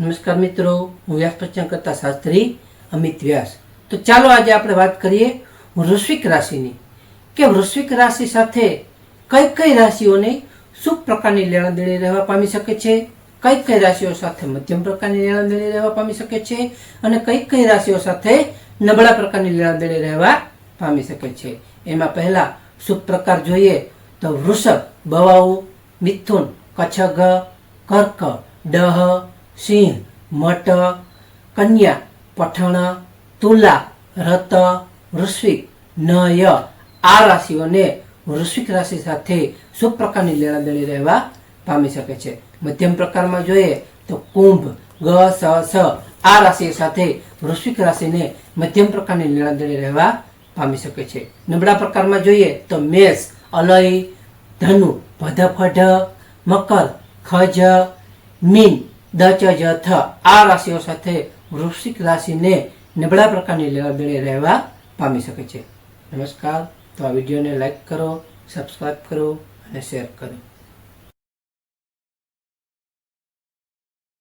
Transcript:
નમસ્કાર મિત્રો, હું વ્યાસ કરતા શાસ્ત્રી અમિત વ્યાસ. તો ચાલો આજે આપણે વાત કરીએ વૃશ્વિક રાશિની. કે વૃશ્વિક રાશિ સાથે કઈ કઈ રાશિઓને શું પ્રકારની લેણાદેણી રહેવા પામી શકે છે? કઈ કઈ રાશિઓ સાથે મધ્યમ પ્રકારની લેણાદેણી રહેવા પામી શકે છે? અને કઈ કઈ રાશિઓ સાથે નબળા પ્રકારની લેણાદેણી રહેવા પામી શકે છે? એમાં પહેલા શુભ પ્રકાર જોઈએ તો વૃષભ, બવાઉ, મિથુન, કચ્છગ, કર્ક, ડહ સિંહ મટ કન્યા, પઠણ, તુલા, રત, વૃશ્વિક, નય આ રાશિઓને વૃશ્વિક રાશિ સાથે શુભ પ્રકારની લેણાદેણી રહેવા પામી શકે છે. મધ્યમ પ્રકારમાં જોઈએ તો કુંભ, ગ, સ સ આ રાશિ સાથે વૃશ્વિક રાશિને મધ્યમ પ્રકારની લેણાદેણી રહેવા પામી શકે છે. નબળા પ્રકારમાં જોઈએ તો મેષ, અલય, ધનુ ભદફઢ મકર, ખજ, મીન દચ જ થ આ રાશિઓ સાથે વૃશ્ચિક રાશિને નબળા પ્રકારની લેવાદેણી રહેવા પામી શકે છે. નમસ્કાર. તો આ વિડીયોને લાઈક કરો સબસ્ક્રાઈબ કરો અને શેર કરો.